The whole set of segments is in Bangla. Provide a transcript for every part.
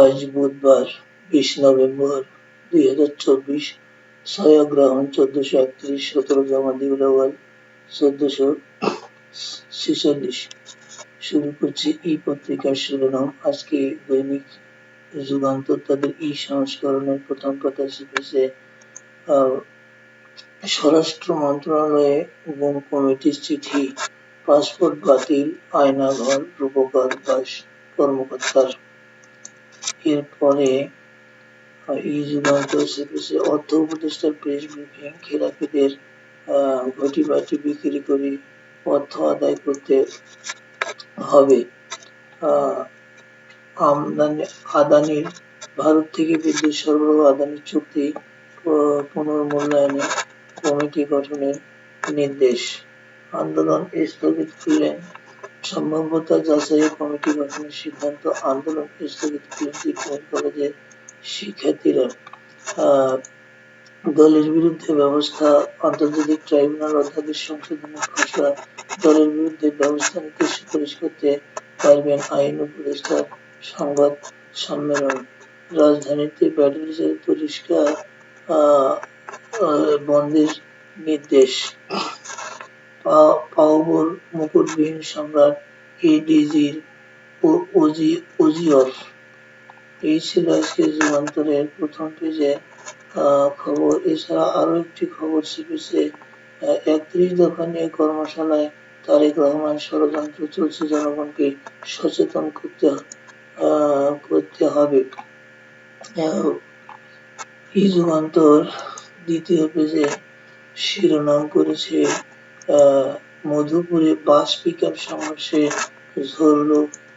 আজ বুধবার বিশ নভেম্বর দুই হাজার চব্বিশ, ছয় অগ্রহায়ণ চোদ্দশো একত্রিশ, সতেরো জমাদিউল আউয়াল চোদ্দশো ছেচল্লিশ। শুরু করছি ই পত্রিকার শিরোনাম। আজকে দৈনিক যুগান্তর তাদের ই সংস্করণের প্রথম পাতা চেপেছে স্বরাষ্ট্র মন্ত্রণালয়ে গুম কমিটির চিঠি, পাসপোর্ট বাতিল আয়নাঘর রূপকার দাস কর্মকর্তার। ই যুগান্তর অর্থ উপদেষ্টার প্রেস ব্রিফিং খেলাপিদের ঘটি বাটি বিক্রি করে অর্থ আদায় করতে হবে। আমদানি, আদানির, ভারত থেকে বিদ্যুৎ সরবরাহ আদানির চুক্তি পুনর্মূল্যায়নে কমিটি গঠনের নির্দেশ। আন্দোলন স্থগিত করলেন সম্ভাব্যতা যাচাই কমিটি গঠনের সিদ্ধান্ত আন্দোলন স্থগিত করলেন ত্রিপুরা কলেজের শিক্ষার্থীরা দলের বিরুদ্ধে ব্যবস্থা, আন্তর্জাতিক ট্রাইব্যুনাল অধ্যাদেশ সংশোধনের খসড়া, দলের বিরুদ্ধে ব্যবস্থা নিতে সুপারিশ করতে পারবেন আইন উপদেষ্টার সংবাদ সম্মেলন। রাজধানীতে ব্যাটারি পরিষ্কার বন্ধের নির্দেশ। পাওবর মুকুটবিহীন সম্রাট এডিজির ওজিয়র। এই ছিল আজকে যুগান্তরের প্রথম পেজে খবর। এছাড়া আরও একটি খবর ছেপেছে একত্রিশ দফা নিয়ে কর্মশালায় তারেক রহমান ষড়যন্ত্র চলছে, জনগণকে সচেতন করতে করতে হবে। এই যুগান্তর দ্বিতীয় পেজে শিরোনাম করেছে মধুপুরে বাস পিক আপ সংঘর্ষে ঝরল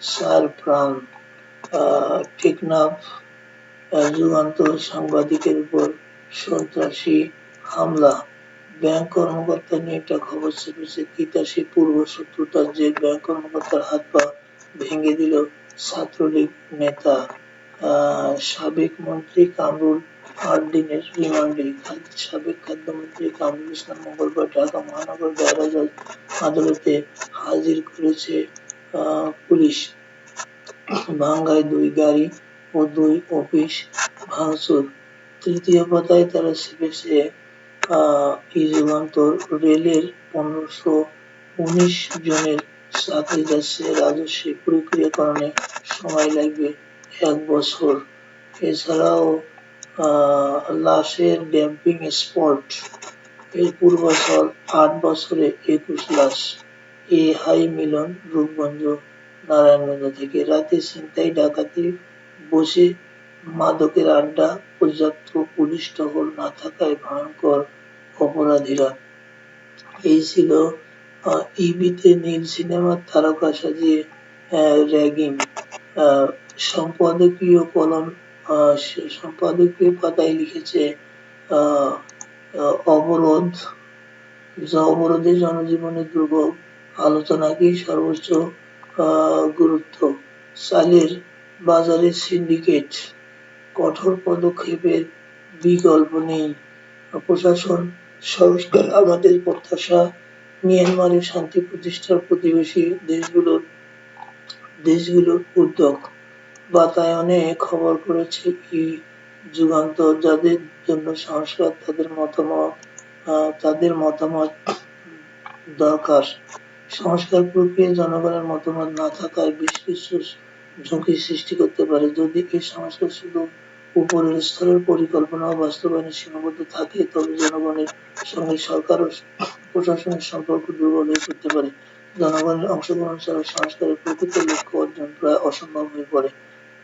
চার প্রাণ। টেকনাফ যুগান্তর সাংবাদিকের উপর সন্ত্রাসী হামলা। ব্যাংক কর্মকর্তা নিয়ে একটা খবর চেপেছে তিতাসী পূর্ব শত্রুতার যে ব্যাংক কর্মকর্তার হাত পা ভেঙে দিল ছাত্রলীগ নেতা। সাবেক মন্ত্রী কামরুল রিমান্ডে সাবেক খাদ্যমন্ত্রী কামরুল ইসলাম মঙ্গলবার ঢাকা মহানগর আদালতে হাজির করেছে পুলিশ। ভাঙ্গায় দুই গাড়ি ও দুই অফিস ভাঙচুর। তৃতীয় পাতায় তারা যুগান্তর রেলের পনেরোশো উনিশ জনের চাকরি যাচ্ছে রাজস্ব প্রক্রিয়াকরণে সময় লাগবে এক বছর। এছাড়াও লাশের ড্যাম্পিং স্পট এর পূর্বসর আট বছরে একুশ লাশ। এ হাই মিলন, রূপগঞ্জ, নারায়ণগঞ্জ থেকে রাতে ছিনতাই, ডাকাতি, বসে মাদকের আড্ডা, পর্যাপ্ত পুলিশ টহল না থাকায় ভয়ঙ্কর অপরাধীরা। এই ছিল ইবিতে নীল সিনেমার তারকা সাজিয়ে র্যাগিং সম্পাদকীয় কলম সম্পাদকীয় পাতায় লিখেছে অবরোধ। যা অবরোধে জনজীবনের দুর্ভোগ আলোচনাকেই সর্বোচ্চ গুরুত্ব। চালের বাজারে সিন্ডিকেট, কঠোর পদক্ষেপের বিকল্প নেই। প্রশাসন সংস্কার আমাদের প্রত্যাশা, মিয়ানমারের শান্তি প্রতিষ্ঠার প্রতিবেশী দেশগুলোর দেশগুলোর উদ্যোগ। বাতায়নে খবর করেছে কি যুগান্তর, যাদের জন্য সংস্কার, তাদের মতামত তাদের মতামত দরকার। সংস্কার প্রক্রিয়া জনগণের মতামত না থাকায় বেশ কিছু ঝুঁকি সৃষ্টি করতে পারে। যদি এই সংস্কার শুধু উপরের স্তরের পরিকল্পনা ও বাস্তবায়নে সীমাবদ্ধ থাকে, তবে জনগণের সঙ্গে সরকার ও প্রশাসনের সম্পর্ক দুর্বল হয়ে পড়তে পারে। জনগণের অংশগ্রহণ ছাড়া সংস্কারের প্রকৃত লক্ষ্য অর্জন প্রায় অসম্ভব হয়ে পড়ে।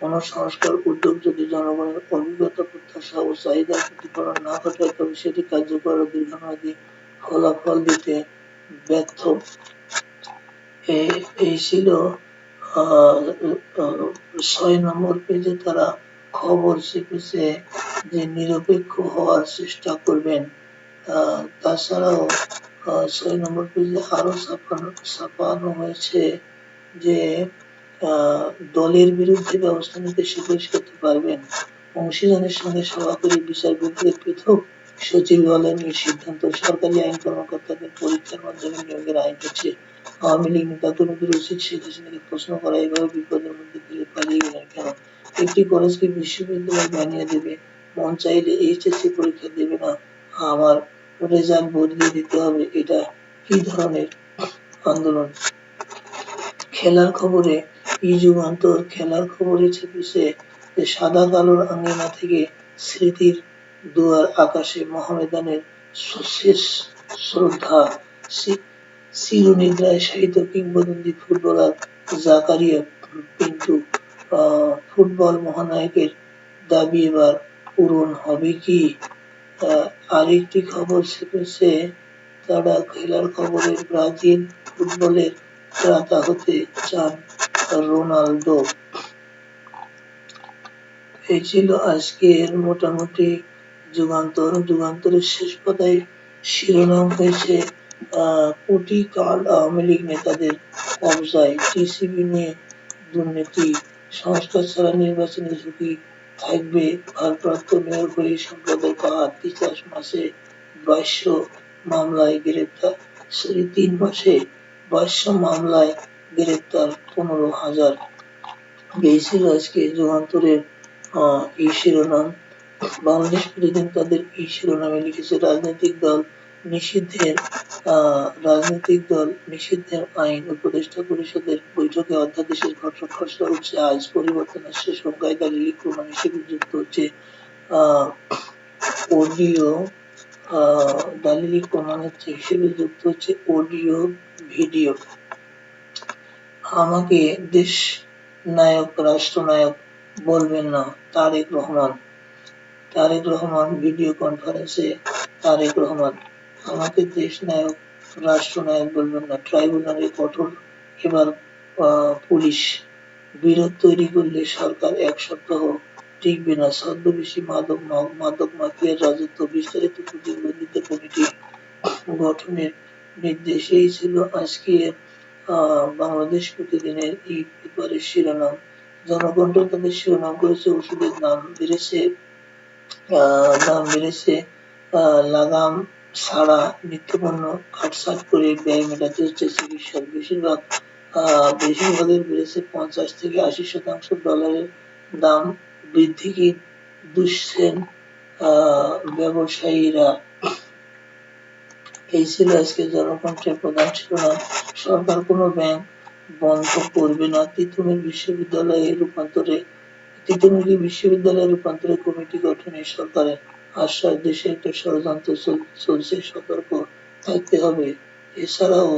কোন সংস্কার উদ্যোগ যদি জনগণের অভিজ্ঞতা, প্রত্যাশা ও চাহিদার প্রতিফলন না ঘটায় তবে সেটি কার্যকর ও দীর্ঘমেয়াদী ফলাফল দিতে ব্যর্থ। এই ছিল ছয় নম্বর পেজে তারা খবর শিখেছে যে নিরপেক্ষ হওয়ার চেষ্টা করবেন। তাছাড়াও ছয় নম্বর পেজে আরও ছাপানো ছাপানো হয়েছে যে দলের বিরুদ্ধে ব্যবস্থা নিতে সুপারিশ করতে পারবেন। অংশীদারের সঙ্গে সভাপতি বিচার বিভাগের পৃথক সচিব এই সিদ্ধান্ত সরকারি আইন কর্মকর্তাদের পরীক্ষার মাধ্যমে নিয়োগের আইন হচ্ছে আওয়ামী লীগ নেতাকর্মীদের উচিত শেখ প্রশ্ন করা এভাবে বিপদের মধ্যে দিলে পালিয়ে গেলেন কেন? একটি কলেজকে বিশ্ববিদ্যালয় বানিয়ে দেবে, মন চাইলে এইচএসসি পরীক্ষা দেবে না। আমার রেজাল্ট বদলিয়ে দিতে হবে, এটা কি ধরনের আন্দোলন? খেলার খবরে ই যুগান্তর খেলার খবরে ছেপেছে যে সাদা কালোর আঙ্গিনা থেকে স্মৃতির দুয়ার আকাশে মোহামেদানের শেষ শ্রদ্ধা চিরনিদ্রায় সাহিত্য কিংবদন্তি ফুটবলার জাকারিয়া পিন্টু ফুটবল মহানায়কের দাবি এবার পূরণ হবে কি? আরেকটি খবর ছেপেছে তারা খেলার খবরে ব্রাজিল ফুটবলের ত্রাতা হতে চান রোনালদো এই ছিল আজকের মোটামুটি যুগান্তর। যুগান্তরের শেষ পাতায় শিরোনাম হয়েছে কোটি আওয়ামী লীগ নেতাদের কবজায়। টিসিবি নিয়ে দুর্নীতি, সংস্কার ছাড়া নির্বাচনী ঝুঁকি থাকবে ভারপ্রাপ্ত মেয়র হয়ে সম্পাদক মাসে বাইশশো মামলায় গ্রেপ্তার। সরি, তিন মাসে বাইশশো মামলায় গ্রেপ্তার পনেরো হাজার। এই ছিল আজকে যুগান্তরের আহ, এই শিরোনাম। বাংলাদেশ প্রতিদিন তাদের এই শিরোনামে লিখেছে রাজনৈতিক দল নিষিদ্ধের রাজনৈতিক দল নিষিদ্ধের আইন উপদেষ্টা পরিষদের বৈঠকে অধ্যাদেশের খসড়া খসড়া উঠছে আজ পরিবর্তন আসছে সংখ্যায় দালিলিক প্রমাণ হিসেবে যুক্ত হচ্ছে অডিও আহ, প্রমাণ হচ্ছে হিসেবে যুক্ত হচ্ছে অডিও ভিডিও। আমাকে দেশ নায়ক রাষ্ট্রনায়ক বলবেন না, Tarique Rahman. Tarek Rahman video conference Tarek Rahman. আমাকে দেশ নায়ক রাষ্ট্রনায়ক বলবেন না। ট্রাইব্যুনালে কঠোর, এবার পুলিশ বিরোধ তৈরি করলে সরকার এক সপ্তাহ টিকবে না। ছদ্মবেশী মাদক মাদক মাফিয়ার রাজত্ব বিস্তারিত প্রতিবন্ধিত কমিটি গঠনের নির্দেশ। এই ছিল আজকের বাংলাদেশ প্রতিদিনের এই পেপারের শিরোনাম। জনকণ্ঠ তাদের শিরোনাম করেছে ওষুধের দাম বেড়েছে দাম বেড়েছে লাগাম ছাড়া নিত্যপণ্য কাটছাট করে ব্যয় মেটাতে হচ্ছে চিকিৎসার বেশিরভাগ বেশিরভাগের বেড়েছে পঞ্চাশ থেকে আশি শতাংশ ডলারের দাম বৃদ্ধিকে দুষছেন আহ, ব্যবসায়ীরা? এই ছিল আজকে জনকণ্ঠের প্রধান শিরোনাম। সরকার কোনো ব্যাংক বন্ধ করবে না। তিতুমির বিশ্ববিদ্যালয়ে রূপান্তরে তিতুমিরকে বিশ্ববিদ্যালয়ে রূপান্তরে কমিটি গঠনে সরকারের আশ্বাস, দেশে একটা ষড়যন্ত্র চলছে, সতর্ক থাকতে হবে। এছাড়াও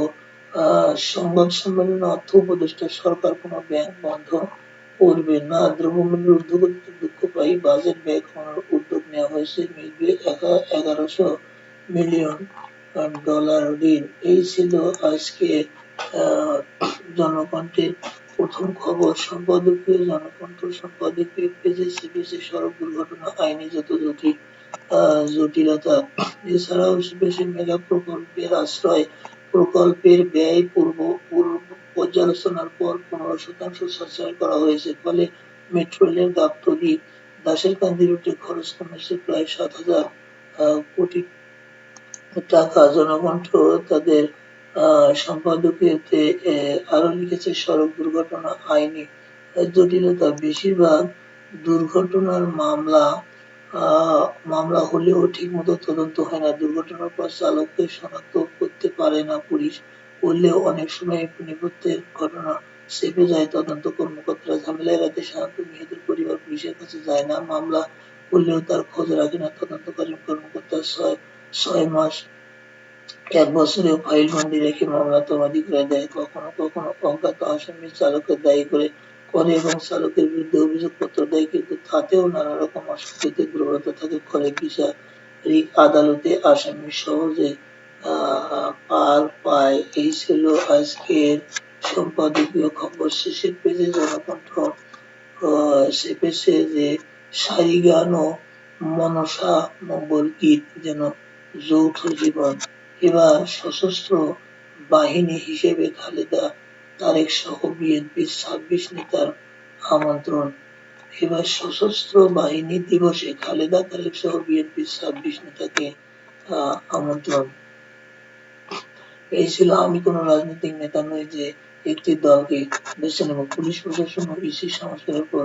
সংবাদ সম্মেলনে অর্থ উপদেষ্টা সরকার কোনো ব্যাংক বন্ধ করবে না। দ্রব্যমূল্যের ঊর্ধ্বগতিতে দুঃখ পাই। বাজেট ব্যয় কমানোর উদ্যোগ নেওয়া হয়েছে। মিলবে এগারোশো মিলিয়ন ডলার ঋণ। এই ছিল আজকে জনকণ্ঠের প্রথম খবর। সম্পাদকীয় জনকণ্ঠ সম্পাদকীয় পেজে সিপিসি সড়ক দুর্ঘটনা আইনি যত জটিল জটিলতা, এছাড়াও সিপিসি মেগা প্রকল্পের আশ্রয়, প্রকল্পের ব্যয় পূর্ব পূর্ব পর্যালোচনার পর পনেরো শতাংশ সাশ্রয় করা হয়েছে। ফলে মেট্রো রেলের গাবতলী দাসের কান্দি রুটে খরচ কমেছে প্রায় সাত হাজার কোটি টাকা জনকণ্ঠ তাদের সম্পাদকীয়তে লিখেছে, সড়ক দুর্ঘটনা আইনি জটিলতা বেশিরভাগ দুর্ঘটনার মামলা মামলা হলেও তদন্ত হয় না। দুর্ঘটনার পর চালককে শনাক্ত করতে পারে না পুলিশ। করলেও অনেক সময় নেপথ্যের ঘটনা চেপে যায়। তদন্ত কর্মকর্তারা ঝামেলা এড়াতে সাধারণত নিহতের পরিবার পুলিশের কাছে যায় না। মামলা করলেও তার খোঁজ রাখে না তদন্তকারী কর্মকর্তা ছয় মাস এক বছরেও ফাইল বন্দি রেখে মামলা তমাদি করে দেয়। কখনো কখনো অজ্ঞাত আসামি চালকের দায়ী করে করে এবং চালকের বিরুদ্ধে অভিযোগপত্র দেয় কিন্তু তাতেও নানা রকম অসুবিধাতে দুর্বলতা থাকে ফলে বিচারিক আদালতে আসামি সহজে পার পায়। এই ছিল আজকের সম্পাদকীয় খবর। শেষের পেজে জনকণ্ঠ আহ, চেপেছে যে ও মনসা মঙ্গল গীত যেন যৌথ জীবন এবার সশস্ত্র বাহিনী হিসেবে খালেদা তারেক সহ বিএনপির ছাব্বিশ নেতার আমন্ত্রণ। এবার সশস্ত্র বাহিনী দিবসে খালেদা তারেক সহ বিএনপির ছাব্বিশ নেতাকে আমন্ত্রণ। এই ছিল আমি কোনো রাজনৈতিক নেতা নই যে একটি দলকে বেছে নেব। পুলিশ প্রশাসন ও ইসি সংস্কারের পর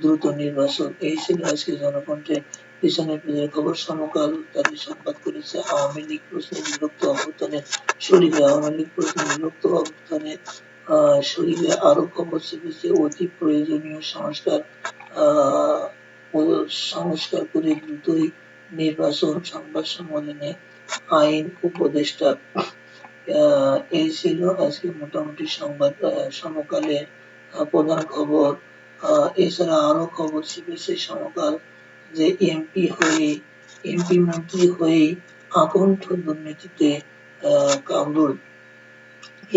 দ্রুত নির্বাচন। এই ছিল আজকে জনকণ্ঠের পিছনে পেছনে খবর। সমকাল তাদের সংবাদ করেছে আওয়ামী লীগ প্রশ্নে বিভক্ত অভ্যুত্থানের শরীরে আওয়ামী লীগ প্রশ্নে বিভক্ত আহ, শরীরে আরও খবর চেপেছে অতি প্রয়োজনীয় সংস্কার সংস্কার করে দ্রুতই নির্বাচন সংবাদ সম্মেলনে আইন উপদেষ্টা এই ছিল আজকে মোটামুটি সংবাদ আহ, সমকালের প্রধান খবর। এছাড়া আরও খবর চেপেছে সমকাল যে এমপি হয়ে এমপি মন্ত্রী হয়ে আকণ্ঠ দুর্নীতিতে কামরুল।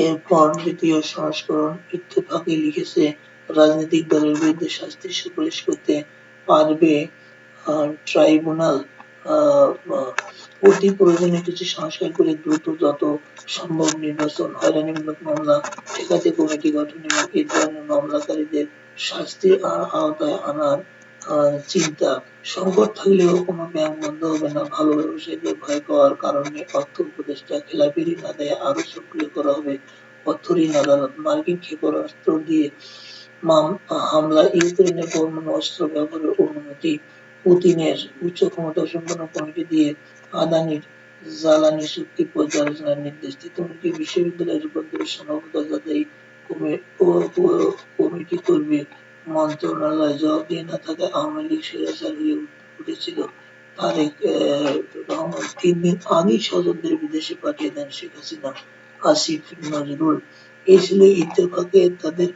এরপর দ্বিতীয় সংস্করণ ইত্তেফাকে লিখেছে, রাজনৈতিক দলের বিরুদ্ধে সুপারিশ করতে পারবে ট্রাইব্যুনাল। অতি কিছু সংস্কার করে দ্রুত যত সম্ভব নির্বাচন, হয়রানিমূলক মামলা ঠেকাতে কমিটি গঠন এবং এই ধরনের মামলাকারীদের শাস্তির আওতায় আনার চিন্তা। সংকট থাকলেও কোনো ব্যাংক বন্ধ হবে না। ভালো ব্যবসায়ীদের ভয় পাওয়ার কারণে অর্থ উপদেষ্টা খেলাপি ঋণ আদায়ে আরও সক্রিয় করা হবে। অর্থ ঋণ আদালত মার্কিন ক্ষেপণাস্ত্র দিয়ে হামলা ইউক্রেনের পরমাণু অস্ত্র ব্যবহারের অনুমতি। পুতিনের উচ্চ ক্ষমতা সম্পন্ন কমিটি দিয়ে আদানির জ্বালানি চুক্তি পর্যালোচনার নির্দেশ। তিতুমিরকে বিশ্ববিদ্যালয়ের রূপান্তরের সম্ভাব্যতা ও- কমিটি করবে মন্ত্রণালয় দিয়ে না থাকায় আওয়ামী লীগ স্বৈরাচার হয়ে উঠেছিল। তারেক রহমান তিন দিন আগেই স্বজনদের বিদেশে পাঠিয়ে দেন শেখ হাসিনা, আসিফ নজরুল। এই ছিল ইত্তেফাকে তাদের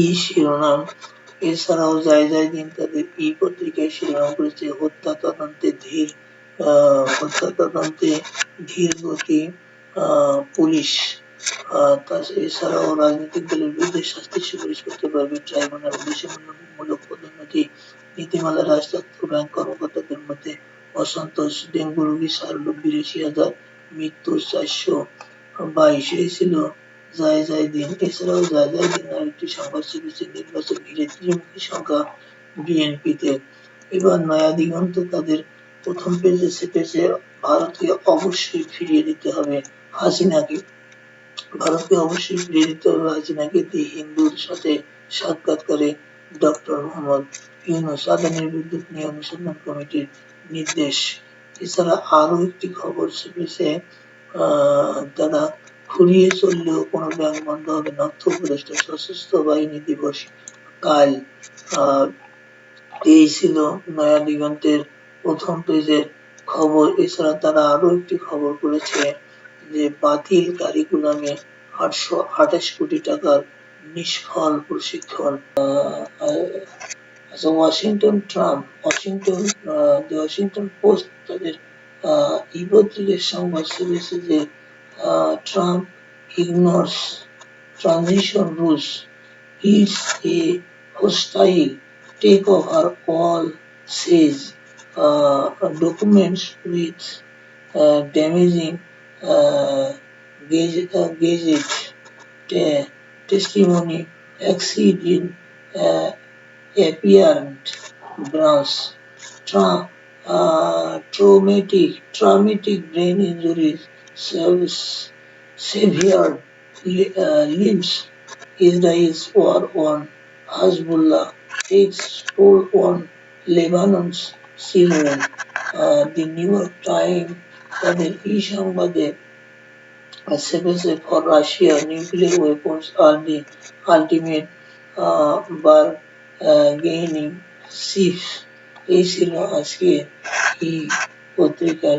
ই শিরোনাম। এছাড়াও যায় যায় দিন তাদের ই পত্রিকায় শিরোনাম করেছে, হত্যা তদন্তে ধীর হত্যা তদন্তে ধীর গতি পুলিশ। এছাড়াও রাজনৈতিক দলের বিরুদ্ধে শাস্তি সুপারিশ করতে পারবে ট্রাইব্যুনাল উদ্দেশ্যমূলক পদোন্নতি নীতিমালা রাষ্ট্রায়ত্ত ব্যাংক কর্মকর্তাদের মধ্যে অসন্তোষ, ডেঙ্গু রোগী সারল বিরাশি হাজার মৃত্যু চারশো বাইশ, এই ছিল যায় যায় দিন। এছাড়াও যায় যায় দিন আরেকটি সংবাদ চেপেছে নির্বাচন ঘিরে ত্রিমুখী সংখ্যা বিএনপিতে। এবার নয়া দিগন্ত, তাদের প্রথম পেজে চেপেছে ভারতকে অবশ্যই ফিরিয়ে দিতে হবে হাসিনাকে। ভারতকে অবশ্যই ফিরিয়ে দিতে হবে হাসিনাকে দি হিন্দুর সাথে সাক্ষাৎকারে ডক্টর মোহাম্মদ ইউনুস আদানির বিদ্যুৎ নিয়ে অনুসন্ধান কমিটির নির্দেশ। এছাড়া আরও একটি খবর আহ, তারা ঘুরিয়ে চললেও কোনো ব্যাংক বন্ধ হবে না অর্থ উপদেষ্টা সশস্ত্র বাহিনী দিবস কাল এই ছিল নয়া দিগন্তের প্রথম পেজের খবর। এছাড়া তারা আরও একটি খবর করেছে যে বাতিল কারিকুলামে আটশো আঠাশ কোটি টাকার নিষ্ফল প্রশিক্ষণ Washington Trump Washington Washington Post তাদের আহ, ই পত্রিকার সংবাদ চেপেছে যে Trump ignores transition rules is a hostile says uh, documents with uh, damaging uh, uh, gazette te- testimony exceed in uh, apparent uh, traumatic traumatic brain injuries serves severe li- uh, limbs Israel's war on Hezbollah takes toll on Lebanon's children. Uh, the New York Times তাদের এই সংবাদে সেভেন্সে ফর রাশিয়া নিউক্লিয়ার ওয়েপন্স আর the ultimate bargaining chip এই ছিল আজকে এই পত্রিকার